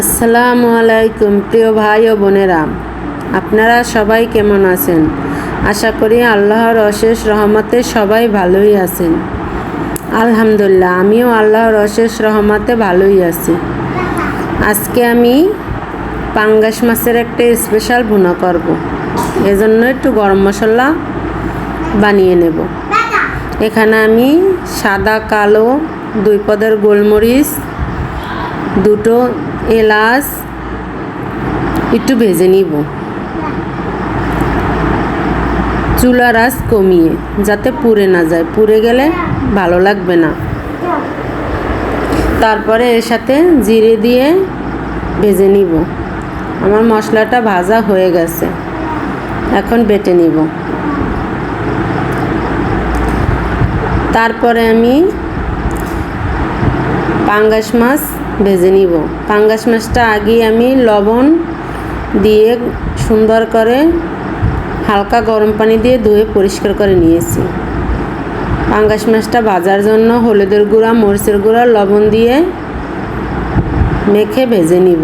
আসসালামু আলাইকুম, প্রিয় ভাই ও বোনেরা। আপনারা সবাই কেমন আছেন? আশা করি আল্লাহর অশেষ রহমতে সবাই ভালোই আছেন। আলহামদুলিল্লাহ, আমিও আল্লাহর অশেষ রহমতে ভালোই আছি। আজকে আমি পাঙ্গাস মাছের একটা স্পেশাল ভুনা করব। এজন্য একটু গরম মশলা বানিয়ে নেব। এখানে আমি সাদা, কালো দুই পদের গোলমরিচ দুটো এলাচ, একটু ভেজে নিব। চুলার আঁচ কমিয়ে, যাতে পুড়ে না যায়। পুড়ে গেলে ভালো লাগবে না। তারপরে এর সাথে জিরে দিয়ে ভেজে নিব। আমার মশলাটা ভাজা হয়ে গেছে। এখন বেটে নিব। তারপরে আমি পাঙ্গাস মাছ ভেজে নিব। পাঙ্গাস মাছটা আগে আমি লবণ দিয়ে সুন্দর করে হালকা গরম পানি দিয়ে ধুয়ে পরিষ্কার করে নিয়েছি। পাঙ্গাস মাছটা ভাজার জন্য হলুদের গুঁড়া, মরিচের গুঁড়া, লবণ দিয়ে মেখে ভেজে নিব।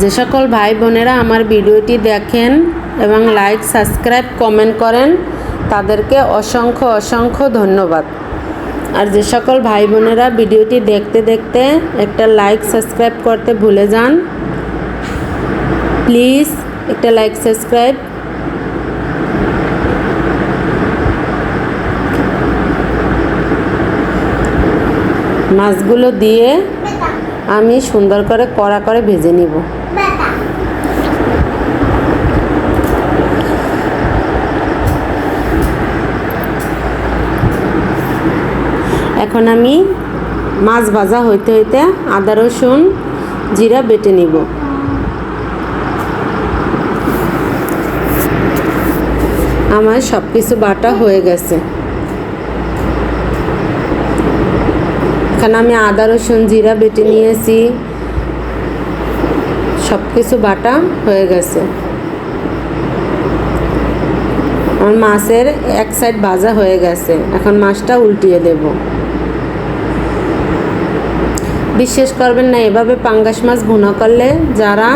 যে সকল ভাই বোনেরা আমার ভিডিওটি দেখেন এবং লাইক, সাবস্ক্রাইব, কমেন্ট করেন, তাদেরকে অসংখ্য অসংখ্য ধন্যবাদ। আর যে সকল ভাই বোনেরা ভিডিওটি দেখতে দেখতে একটা লাইক সাবস্ক্রাইব করতে ভুলে যান প্লিজ একটা লাইক সাবস্ক্রাইব মাছগুলো দিয়ে আমি সুন্দর করে কড়া করে ভেজে নিব। এখন আমি মাছ ভাজা হইতে হইতে আদা, রসুন, জিরা বেটে নিব। আমার সব কিছু বাটা হয়ে গেছে। এখানে আমি আদা, রসুন, জিরা বেটে নিয়েছি। সব কিছু বাটা হয়ে গেছে। আমার মাছের এক সাইড ভাজা হয়ে গেছে। এখন মাছটা উল্টিয়ে দেব। বিশ্বাস করবেন না, এভাবে পাঙ্গাস মাছ ভুনা করলে যারা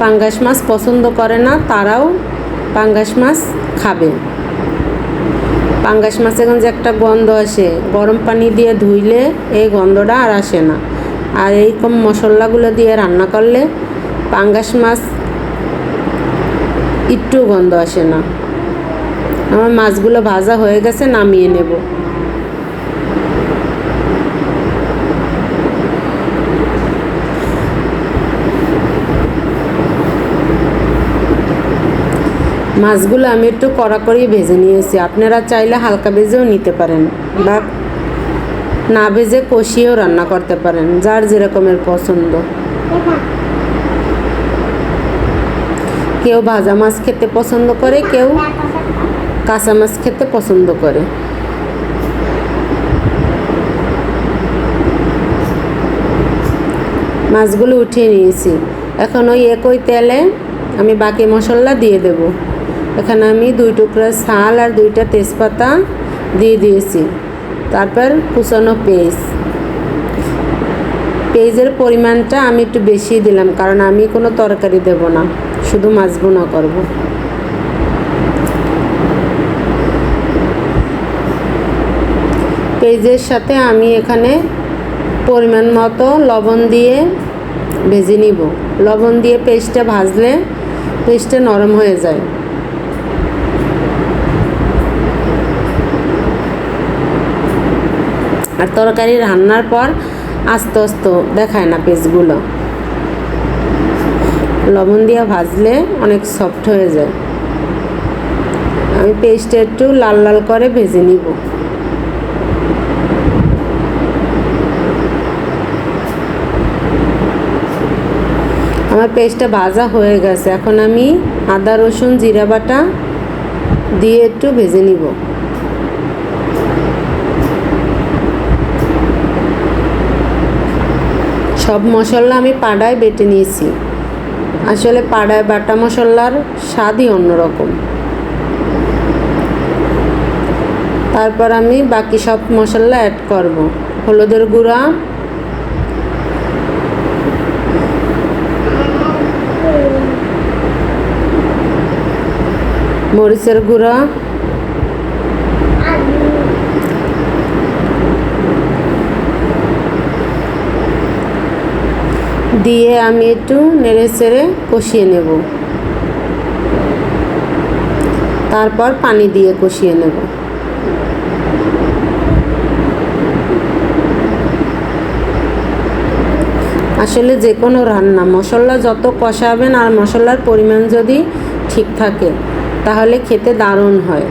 পাঙ্গাস মাছ পছন্দ করে না, তারাও পাঙ্গাস মাছ খাবে। পাঙ্গাস মাছে এখন যে একটা গন্ধ আসে, গরম পানি দিয়ে ধুইলে এই গন্ধটা আর আসে না। আর এইরকম মশলাগুলো দিয়ে রান্না করলে পাঙ্গাস মাছ একটু গন্ধ আসে না। আমার মাছগুলো ভাজা হয়ে গেছে, নামিয়ে নেব। মাছগুলো আমি একটু কড়া করেই ভেজে নিয়েছি। আপনারা চাইলে হালকা ভেজেও নিতে পারেন বা না ভেজে কষিয়েও রান্না করতে পারেন, যার যেরকমের পছন্দ। কেউ ভাজা মাছ খেতে পছন্দ করে, কেউ কাঁচা মাছ খেতে পছন্দ করে। মাছগুলো উঠিয়ে নিয়েছি। এখন ওই একই তেলে আমি বাকি মশলা দিয়ে দেব। এখানে আমি দুই টুকরা শাল আর দুইটা তেজপাতা দিয়ে দিয়েছি। তারপর কুচানো পেঁয়াজ। পেঁয়াজের পরিমাণটা আমি একটু বেশি দিলাম, কারণ আমি কোনো তরকারি দেব না, শুধু মাছ বোনা করব। পেঁয়াজের সাথে আমি এখানে পরিমাণ মতো লবণ দিয়ে ভেজে নিব। লবণ দিয়ে পেস্টটা ভাজলে পেস্টটা নরম হয়ে যায়। আর তরকারি রান্নার পর আস্তে আস্তে দেখায় না পেস্টগুলো লবণ দিয়ে ভাজলে অনেক সফট হয়ে যায়। আমি পেস্টটা একটু লাল লাল করে ভেজে নিব। আমার পেস্টটা ভাজা হয়ে গেছে। এখন আমি আদা, রসুন, জিরা বাটা দিয়ে একটু ভেজে নিব। সব মশলা আমি পাড়ায় বেটে নিয়েছি। আসলে পাড়ায় বাটা মশলার স্বাদই অন্যরকম। তারপর আমি বাকি সব মশলা অ্যাড করব। হলুদের গুঁড়া। মরিচের গুঁড়া। দিয়ে আমি একটু নেড়ে চেড়ে কষিয়ে নেব। তারপর পানি দিয়ে কষিয়ে নেব। আসলে যে কোনো রান্না, মশলা যত কষাবেন আর মশলার পরিমাণ যদি ঠিক থাকে, তাহলে খেতে দারুণ হয়।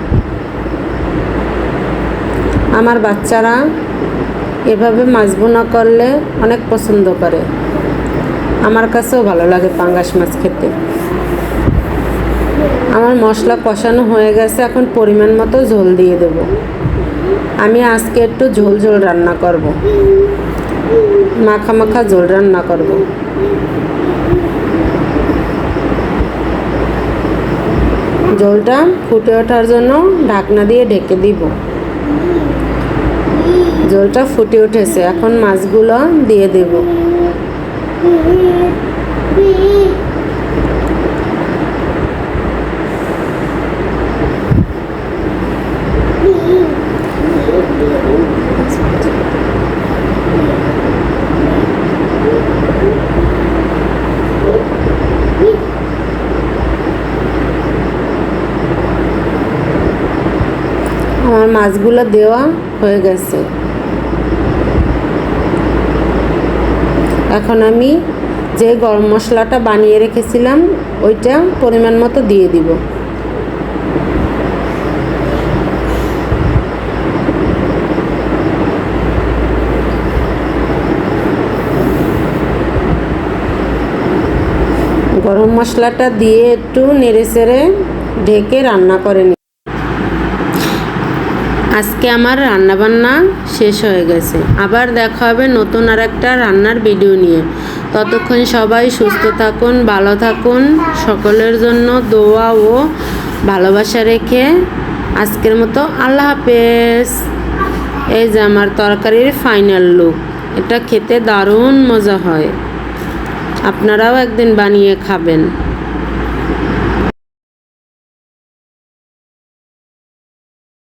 আমার বাচ্চারা এভাবে মাছ ভুনা করলে অনেক পছন্দ করে। আমার কাছেও ভালো লাগে পাঙ্গাস মাছ খেতে। আমার মশলা কষানো হয়ে গেছে, এখন পরিমাণ মতো ঝোল দিয়ে দেব। আমি আজকে একটু ঝোল ঝোল রান্না করব। মাখা মাখা ঝোল রান্না করব। ঝোলটা ফুটে ওঠার জন্য ঢাকনা দিয়ে ঢেকে দিব। ঝোলটা ফুটে উঠেছে, এখন মাছগুলো দিয়ে দেব। আমার মাছগুলো দেওয়া হয়ে গেছে। এখন আমি যে গরম মশলাটা বানিয়ে রেখেছিলাম, ওইটা পরিমাণ মতো দিয়ে দিব। গরম মশলাটা দিয়ে একটু নেড়ে ঢেকে রান্না করে আজকে আমার রান্নাবান্না শেষ হয়ে গেছে। আবার দেখা হবে নতুন আর একটা রান্নার ভিডিও নিয়ে। ততক্ষণ সবাই সুস্থ থাকুন, ভালো থাকুন। সকলের জন্য দোয়া ও ভালোবাসা রেখে আজকের মতো আল্লাহ হাফেজ। এই যে আমার তরকারির ফাইনাল লুক এটা খেতে দারুণ মজা হয়। আপনারাও একদিন বানিয়ে খাবেন।